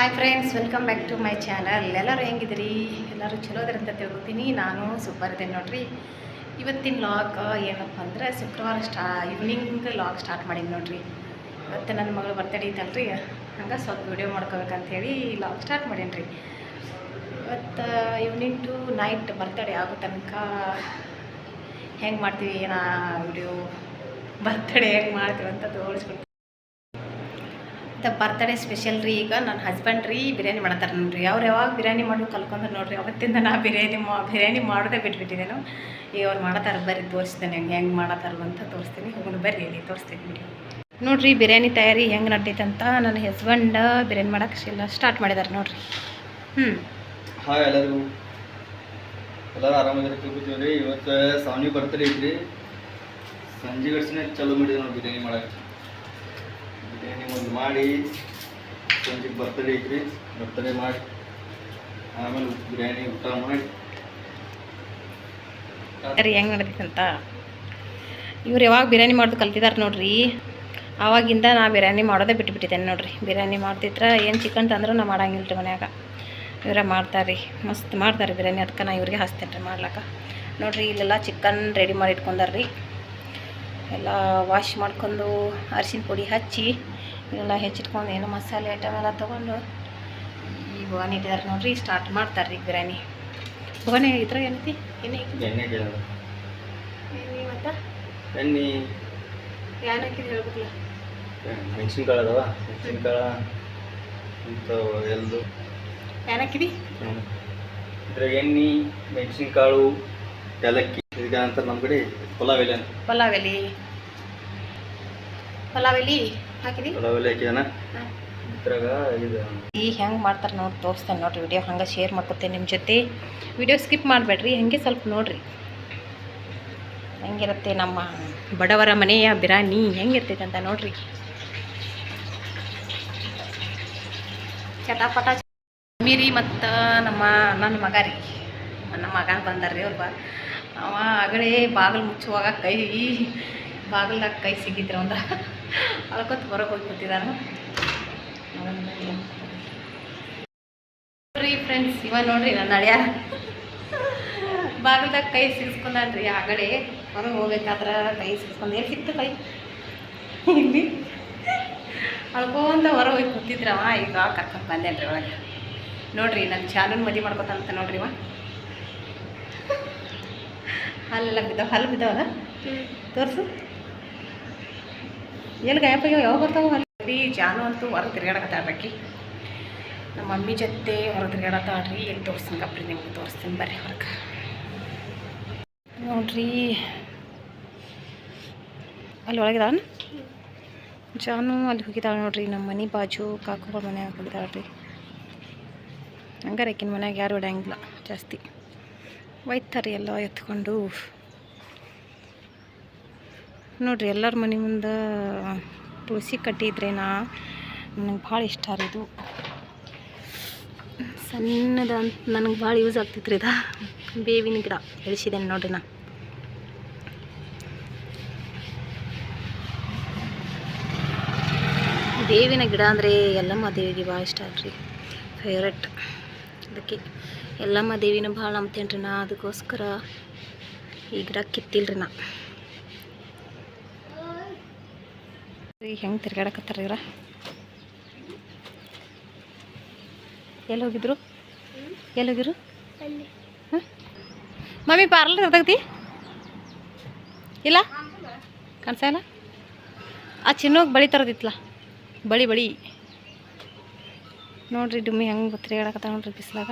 Hi friends welcome back to my channel ಎಲ್ಲರೂ ಹೆಂಗಿದ್ರಿ ಎಲ್ಲರೂ ಚಲೋ ಅಂತ ತಿಳ್ಕೊತೀನಿ. ನಾನು ಸೂಪರ್ ಇದ್ದೇನೆ ನೋಡ್ರಿ. ಇವತ್ತಿನ ಲಾಗ್ ಏನಪ್ಪ ಅಂದರೆ ಶುಕ್ರವಾರ ಸ್ಟಾ ಈವ್ನಿಂಗ್ ಲಾಗ್ ಸ್ಟಾರ್ಟ್ ಮಾಡೀನಿ ನೋಡ್ರಿ. ಇವತ್ತು ನನ್ನ ಮಗಳು ಬರ್ತಡೇ ಐತಲ್ರಿ. ಹಂಗೆ ಸ್ವಲ್ಪ ವಿಡಿಯೋ ಮಾಡ್ಕೋಬೇಕಂಥೇಳಿ ಲಾಗ್ ಸ್ಟಾರ್ಟ್ ಮಾಡೀನಿ ರೀ ಇವತ್ತು ಈವ್ನಿಂಗ್ ಟು ನೈಟ್ ಬರ್ತಡೇ ಆಗೋ ತನಕ ಹೆಂಗೆ ಮಾಡ್ತೀವಿ, ಏನೋ ವಿಡಿಯೋ ಬರ್ತಡೇ ಹೆಂಗೆ ಮಾಡ್ತೀವಿ ಅಂತ ತೋರಿಸ್ಕೊಡ್ತೀನಿ. ಮತ್ತು ಬರ್ತಡೇ ಸ್ಪೆಷಲ್ ರೀ ಈಗ ನನ್ನ ಹಸ್ಬೆಂಡ್ ರೀ ಬಿರಿಯಾನಿ ಮಾಡತ್ತಾರೆ ನೋಡ್ರಿ. ಅವ್ರು ಯಾವಾಗ ಬಿರಿಯಾನಿ ಮಾಡೋದು ಕಲ್ಕೊಂಡ್ರೆ ನೋಡ್ರಿ. ಅವತ್ತಿಂದ ನಾ ಬಿರಿಯಾನಿ ಮಾ, ಬಿರಿಯಾನಿ ಮಾಡೋದೇ ಬಿಟ್ಬಿಟ್ಟಿದ್ದೇನು ಈಗ ಅವ್ರು ಮಾಡತ್ತಾರ ಬರ್ರಿ ತೋರಿಸ್ತೇನೆ ಹೆಂಗೆ ಹೆಂಗೆ ಮಾಡತ್ತಾರಲ್ಲ ಅಂತ ತೋರಿಸ್ತೀನಿ. ಹೋಗೋಣ ಬರ್ರಿ ಇಲ್ಲಿ ತೋರಿಸ್ತೀನಿ ಬಿಡಿ. ನೋಡ್ರಿ ಬಿರಿಯಾನಿ ತಯಾರಿ ಹೆಂಗೆ ನಡ್ದೈತೆ ಅಂತ ನನ್ನ ಹಸ್ಬೆಂಡ್ ಬಿರಿಯಾನಿ ಮಾಡೋಕೆ ಇಲ್ಲ ಸ್ಟಾರ್ಟ್ ಮಾಡಿದ್ದಾರೆ ನೋಡ್ರಿ. ಹ್ಞೂ ಹಾಯ್ ಎಲ್ಲರಿಗೂ. ಎಲ್ಲರೂ ಆರಾಮಾಗಿರಿ ರೀ ಇವತ್ತು ಸಾವನಿ ಬರ್ತಡೇ ಸಂಜೆ ಗಡ್ಸಿನ ಚಲೋ ಮಾಡಿದೆ ನಾವು ಬಿರಿಯಾನಿ ಮಾಡಕ್ಕೆ ಬಿರಿಯಾನಿ ಒಂದು ಮಾಡಿ, ಸಂಜೆಗೆ ಬರ್ತಡೇ ಐತ್ರಿ ಬರ್ತಡೇ ಮಾಡಿ. ಆಮೇಲೆ ಬಿರಿಯಾನಿ ಊಟ ಮಾಡಿ. ರೀ ಹೆಂಗೆ ಅಂತ? ಇವ್ರು ಯಾವಾಗ ಬಿರಿಯಾನಿ ಮಾಡೋದು ಕಲ್ತಿದ್ದಾರೆ ನೋಡ್ರಿ. ಆವಾಗಿಂದ ನಾ ಬಿರಿಯಾನಿ ಮಾಡೋದೇ ಬಿಟ್ಬಿಟ್ಟಿದ್ದೇನೆ ನೋಡ್ರಿ. ಬಿರಿಯಾನಿ ಮಾಡ್ತಿದ್ರೆ ಏನು ಚಿಕನ್ ತಂದ್ರೂ ನಾ ಮಾಡಂಗಿಲ್ಲ ರೀ ಮನ್ಯಾಗ. ಇವರೇ ಮಾಡ್ತಾರೆ ರೀ ಮಸ್ತ್ ಮಾಡ್ತಾರೆ ಬಿರಿಯಾನಿ. ಅದಕ್ಕೆ ನಾ ಇವ್ರಿಗೆ ಹಚ್ತೇನೆ ರೀ ಮಾಡ್ಲಾಕ ನೋಡ್ರಿ, ಇಲ್ಲೆಲ್ಲ ಚಿಕನ್ ರೆಡಿ ಮಾಡಿ ಇಟ್ಕೊಂಡಾರ ರೀ ಎಲ್ಲ ವಾಶ್ ಮಾಡ್ಕೊಂಡು ಅರಿಶಿನ ಪುಡಿ ಹಚ್ಚಿ ಇವೆಲ್ಲ ಹೆಚ್ಚಿಟ್ಕೊಂಡು ಏನು ಮಸಾಲೆ ಐಟಮ್ ಎಲ್ಲ ತೊಗೊಂಡು ಈ ಭವಾನಿ ಇಟ್ಟಿದ್ದಾರೆ ನೋಡ್ರಿ ಸ್ಟಾರ್ಟ್ ಮಾಡ್ತಾರೆ ರೀ ಬಿರಿಯಾನಿ. ಭವಾನಿ ಇದ್ರ ಏನೈತಿ ಏನೇ ಎಣ್ಣೆ ಕೇಳೋಣ ಮತ್ತು? ಎಣ್ಣೆ. ಏನು ಹಾಕಿದ್ದು ಹೇಳ್ಬೇಕಲ್ಲ? ಮೆಣಸಿನ್ಕಾಳು ಅದಾವ ಮೆಣಸಿನ್ಕಾಳು ಇಂಥವು ಎಲ್ದು. ಏನು ಹಾಕಿದಿ? ಇದ್ರಾಗ ಎಣ್ಣೆ ಮೆಣಸಿನ್ಕಾಳು ಏಲಕ್ಕಿ. ಅಂತ ನಮ್ಮ ಕಡೆ ಪಲಾವ್ ಎಲೆ ಅಂತ. ಪಲಾವ್ ಎಲೆ ಪಲಾವ್ ಎಲೆ ಹಾಕಿದಿ? ಪಲಾವ್ ಎಲೆ ಹಾಕಿದಾನ ಇದ್ರಾಗ ಇದು ಈ ಹೆಂಗೆ ಮಾಡ್ತಾರೆ ನೋಡಿ ತೋರಿಸ್ತೇನೆ ನೋಡ್ರಿ ವಿಡಿಯೋ ಹಂಗೆ ಶೇರ್ ಮಾಡ್ಕೊತೇನೆ ನಿಮ್ಮ ಜೊತೆ. ವಿಡಿಯೋ ಸ್ಕಿಪ್ ಮಾಡಬೇಡ್ರಿ ಹಂಗೆ ಸ್ವಲ್ಪ ನೋಡ್ರಿ. ಹೆಂಗಿರುತ್ತೆ ನಮ್ಮ ಬಡವರ ಮನೆಯ ಬಿರಾನಿ ಹೆಂಗಿರ್ತೈತೆ ಅಂತ ನೋಡ್ರಿ. ಚಟಾಪಟ ಮೀರಿ ಮತ್ತು ನಮ್ಮ ನನ್ನ ಮಗ ರೀ. ನನ್ನ ಮಗ ಬಂದಾರ್ರಿ ಅವ್ರು ಬಾ. ಅವ ಆಗಲೇ ಬಾಗಿಲು ಮುಚ್ಚುವಾಗ ಕೈ, ಬಾಗಿಲ್ದಾಗ ಕೈ ಸಿಗಿದ್ರು ಅಂದ್ರೆ ಅಳ್ಕೊತ ಹೊರಗೆ ಹೋಗಿ ಕೂತಿದ್ದಾನು ಫ್ರೆಂಡ್ಸ್ ಇವ ನೋಡ್ರಿ ನನ್ನ ಅಳಿಯ. ಬಾಗಿಲ್ದಾಗ ಕೈ ಸಿಗಿಸ್ಕೊಂಡ್ರಿ ಆಗಲೇ ಹೊರಗೆ ಹೋಗ್ಬೇಕಾದ್ರೆ ಕೈ ಸಿಗಿಸ್ಕೊಂಡು ಎಲ್ಲಿ ಸಿಕ್ತು ಕೈ? ಇಲ್ಲಿ ಅಳ್ಕೊಂತ ಹೊರಗೆ ಹೋಗಿ ಕೂತಿದ್ರವ ಈಗ ಕರ್ಕೊಂಡು ಬಂದೇನ್ರಿ ಒಳಗೆ. ನೋಡ್ರಿ ನನ್ನ ಚಾನಲ್ ಮದುವೆ ಮಾಡ್ಕೊತಂತ ನೋಡ್ರಿ ಇವ. ಹಲ್ಲೆಲ್ಲ ಬಿದ್ದಾವ ಹಲ್ಲು ಬಿದ್ದಾವಲ್ಲ? ತೋರಿಸು. ಎಲ್ಲಿ ಗಾಯಪ್ಪ ಯಾವಾಗ ಬರ್ತಾವ ಅಲ್ಲಿ ಜಾನು ಅಂತೂ ಹೊರಗೆ ತಿರ್ಗಾಡಕತ್ತಾಡ್ರಿ ನಮ್ಮ ಮಮ್ಮಿ ಜೊತೆ ಹೊರಗೆ ತಿರ್ಗಾಡತ್ತಾಡ್ರಿ ಎಲ್ಲಿ ತೋರಿಸ್ತೀನಿ ಕಪ್ರಿ ನಿಮ್ಗೆ ತೋರಿಸ್ತೀನಿ ಬರ್ರಿ ಹೊರಗೆ. ನೋಡ್ರಿ. ಅಲ್ಲಿ ಒಳಗಿದಾವನ್ ಜಾನು ಅಲ್ಲಿ ಹೋಗಿದ್ದಾಳೆ ನೋಡ್ರಿ ನಮ್ಮ ಮನೆ ಬಾಜು ಕಾಕುಗಳ ಮನ್ಯಾಗ ಹೋಗಿದ್ದಾಳ್ರಿ ಹಂಗಾರೆ ಆಕಿನ ಮನ್ಯಾಗ ಯಾರು ಇಡಂಗಿಲ್ಲ ಜಾಸ್ತಿ. ಒಯ್ತಾರೆ ಎಲ್ಲ ಎತ್ಕೊಂಡು ನೋಡ್ರಿ, ಎಲ್ಲರ ಮನೆ ಮುಂದೆ ತುಳಸಿ ಕಟ್ಟಿದ್ರೇನಾ? ನನಗೆ ಭಾಳ ಇಷ್ಟ ರೀ ಇದು. ಸಣ್ಣದ ಅಂತ ನನಗೆ ಭಾಳ ಯೂಸ್ ಆಗ್ತೈತ್ರಿ ಇದ. ಬೇವಿನ ಗಿಡ ಬೆಳೆಸಿದ್ದೇನೆ ನೋಡ್ರಿ ನಾ. ಬೇವಿನ ಗಿಡ ಅಂದರೆ ಎಲ್ಲಮ್ಮ ದೇವಿಗೆ ಭಾಳ ಇಷ್ಟ ರೀ ಫೇವ್ರೆಟ್ ಅದಕ್ಕೆ ಎಲ್ಲಮ್ಮ ದೇವಿನ ಭಾಳ ನಂಬ್ತೇನೆ ರೀ ನಾ ಅದಕ್ಕೋಸ್ಕರ ಈ ಗಿಡ ಕಿತ್ತಿಲ್ರಿ ನಾ. ಹೆಂಗೆ ತಿರ್ಗಾಡಕತ್ತಾರ ಇವ್ರ? ಎಲ್ಲಿ ಹೋಗಿದ್ರು? ಎಲ್ಲಿ ಹೋಗಿರು ಮಮ್ಮಿ ಪಾರ್ಲರ್ ಇರ್ದಾಗ್ತಿ ಇಲ್ಲ? ಕಾಣಿಸ ಇಲ್ಲ? ಆ ಚಿನ್ನೋಗಿ ಬಳಿ ತರದಿತ್ತಲ್ಲ ಬಳಿ ಬಳಿ. ನೋಡ್ರಿ ಡುಮ್ಮಿ ಹೆಂಗೆ ತಿರ್ಗಾಡಕತ್ತ ನೋಡ್ರಿ ಬಿಸಿಲಾಗ.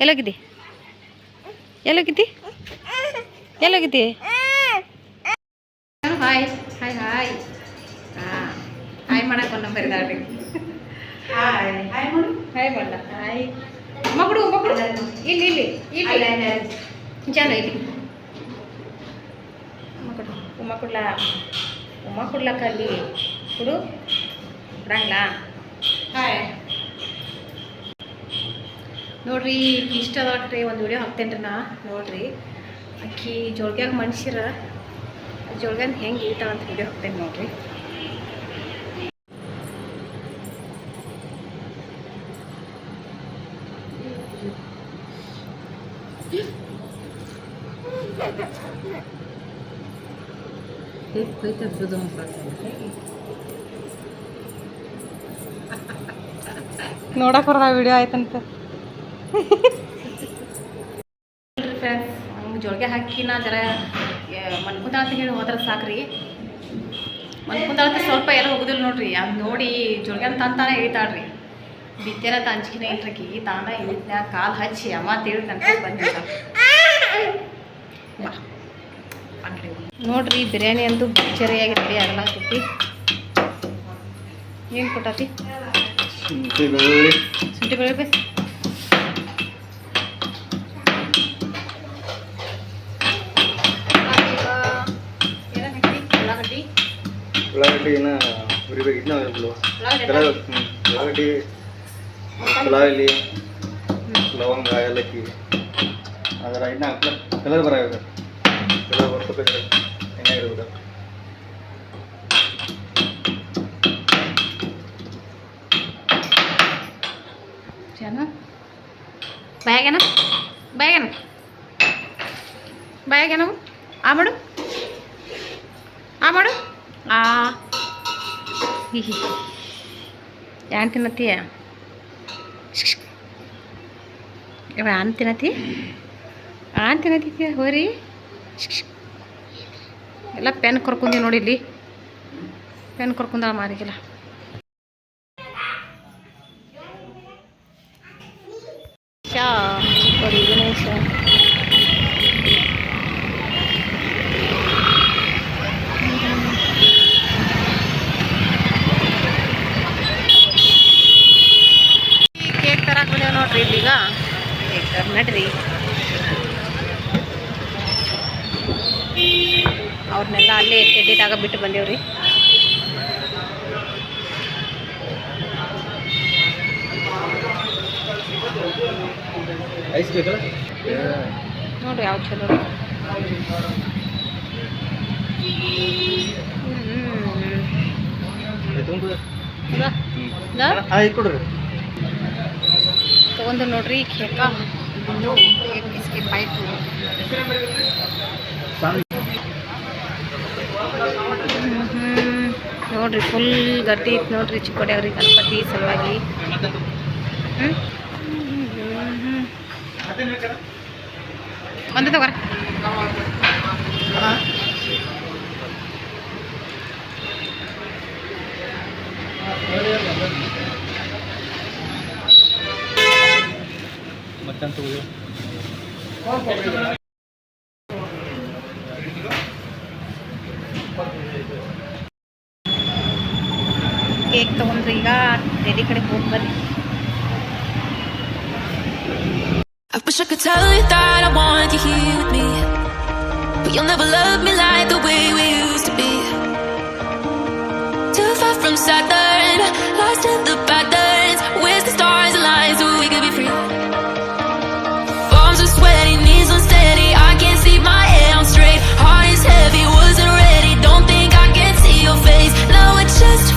ಎಲ್ಲೋಗಿದ್ದಿ? ಎಲ್ಲೋಗಿದ್ದಿ? ಎಲ್ಲೋಗಿದ್ದಿ? ಹಾಯ್. Hi hi. ಹಾಂ ಹಾಯ್ ಮಾಡಕ್ಕೆ ಒಂದು ನಂಬರ್ ಇದಾವ್ರಿ ಹಾಯ್. ಹಾಯ್ ಮಾಡು. ಹಾಯ್ ಮಾಡ ಹಾಯ್. ಮಗಳು ಮಗಳು ಇಲ್ಲಿ ಇಲ್ಲಿ ಇಲ್ಲಿ. ಜನ ಇಲ್ಲಿ. ಉಮ್ಮ ಕೊಡು. ಉಮ್ಮ ಕೊಡ್ಲಾ? ಉಮ್ಮ ಕೊಡ್ಲಕ್ಕ ಅಲ್ಲಿ. ಕೊಡು. ಕೊಡಂಗಿಲ್ಲ. ಹಾಯ್. ನೋಡ್ರಿ ಇಷ್ಟ ನೋಡ್ರಿ ಒಂದು ವಿಡಿಯೋ ಹಾಕ್ತೇನೆ ರೀ ನಾ, ನೋಡ್ರಿ. ಅಕ್ಕಿ ಜೋಳ್ಗ್ಯಾಗ ಮನುಷ್ಯರ, ಜೋಳ್ಗ್ಯಾನ ಹೆಂಗೆ ಅಂತ ವಿಡಿಯೋ ಹಾಕ್ತೇನೆ ನೋಡ್ರಿ. ನೋಡಕ್ಕೆ ಬರ್ದ ವಿಡಿಯೋ ಆಯ್ತಂತ. ಫ್ರೆಂಡ್ಸ್ ಹಂಗೆ ಜೋಳಿಗೆ ಹಾಕಿ ನಾ ಜರ ಮನ್ಕುಂತ ಅಂತ ಹೇಳಿ ಹೋದ್ರೆ ಸಾಕ್ರಿ. ಮನ್ಕುಂತ ಅಂತ ಸ್ವಲ್ಪ ಎಲ್ಲ ಹೋಗುದಿಲ್ಲ ನೋಡ್ರಿ ಅದು ನೋಡಿ ಜೋಳಿಗೆ ಅಂತ ಅಂತಾನೆ ಹೇಳ್ತಾಳ್ರಿ. ಬಿತ್ತೆಲ್ಲ ತಂಚಿಕಿನ ಇಲ್ರಿ ತಾನ ಇಳಿದ್ನ್ಯಾಗ ಕಾಲು ಹಚ್ಚಿ ಅಮ್ಮ ತಿಳಿ ನನ್ನ ಬಂದಿಲ್ಲ. ನೋಡ್ರಿ ಬಿರಿಯಾನಿ ಅಂತೂ ಭರ್ಜರಿಯಾಗಿ ರೆಡಿ ಆಗ್ಲಾಕೈತಿ. ಏನು ಕೊಟ್ಟತಿ? ಶುಂಠಿ ಬೆಳ್ಳುಳ್ಳಿ. ಶುಂಠಿ ಬೆಳ್ಳುಳ್ಳಿ ಹುರಿಬೇಕು ಇದನ್ನ ಬಿಡು ಉಳ್ಳಾಗಡ್ಡಿ ಉಳ್ಳಾಗಡ್ಡಿ ಪಲಾವ್ ಎಲೆ ಲವಂಗ ಏಲಕ್ಕಿ ಅದರ ಇದನ್ನ ಕಲರ್ ಬರಬೇಕು ಕಲರ್ ಬರ್ಕೋಬೇಕು ಎಣ್ಣೆ ಚೆನ್ನ ಬಾಯಾಗೇನ ಬಾಯಾಗೇನ ಬಾಯಾಗೇನ ಆ ಮಾಡು ಆ ಮಾಡು ಆ ಯಾನ್ ತಿನ್ನತ್ತೀಯ? ಇವ ಆನ್ ತಿನ್ನತಿ ಆನ್ ತಿನ್ನತ್ತೀಯ ಹೋರಿ? ಎಲ್ಲ ಪೆನ್ ಕರ್ಕೊಂಡಿ ನೋಡಿ ಇಲ್ಲಿ. ಪೆನ್ ಕರ್ಕೊಂಡಾಳ ಮಾರಿಗೆಲ್ಲ. ಗಣೇಶ ಕೇಕ್ ತರಕ್ಕೆ ಬಂದೇವು ನೋಡ್ರಿ ಇಲ್ಲೀಗ ಕೇಕ್ ತರ ನಡ್ರಿ ಅವ್ರನ್ನೆಲ್ಲ ಅಲ್ಲೇ ಎಡ್ಡಿದಾಗ ಬಿಟ್ಟು ಬಂದೇವ್ರಿ. ನೋಡ್ರಿ ಯಾವ ಚಲೋ. ತಗೊಂಡು ನೋಡ್ರಿ ಕೇಕ. ಬಿಸ್ಕೆಟ್ ಆಯಿತು ನೋಡ್ರಿ ಫುಲ್ ಗಟ್ಟಿ ಇತ್ತು ನೋಡ್ರಿ ಚಿಕ್ಕೋಡಿ ಅವ್ರಿಗೆ ಗಣಪತಿ ಸಲುವಾಗಿ. ಒಂದು ತಗೋರ. ಮತ್ತಂತ ಕೇಕ್ ತಗೊಂಡ್ರಿ ಈಗ ರೆಡಿ ಕಡೆ ಹೋಗಿ ಬರ್ರಿ I wish I could tell you that I want you here with me. But you'll never love me like the way we used to be. Too far from Saturn, lost in the patterns. Where's the stars align so we could be free? Palms are sweaty, knees unsteady. I can't see my head on straight. Heart is heavy, wasn't ready. Don't think I can see your face. Now we're just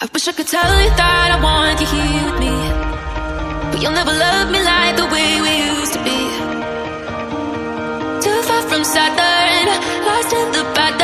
I wish I could tell you that I want you here with me. But you'll never love me like the way we used to be. Too far from Saturn, lost in the back.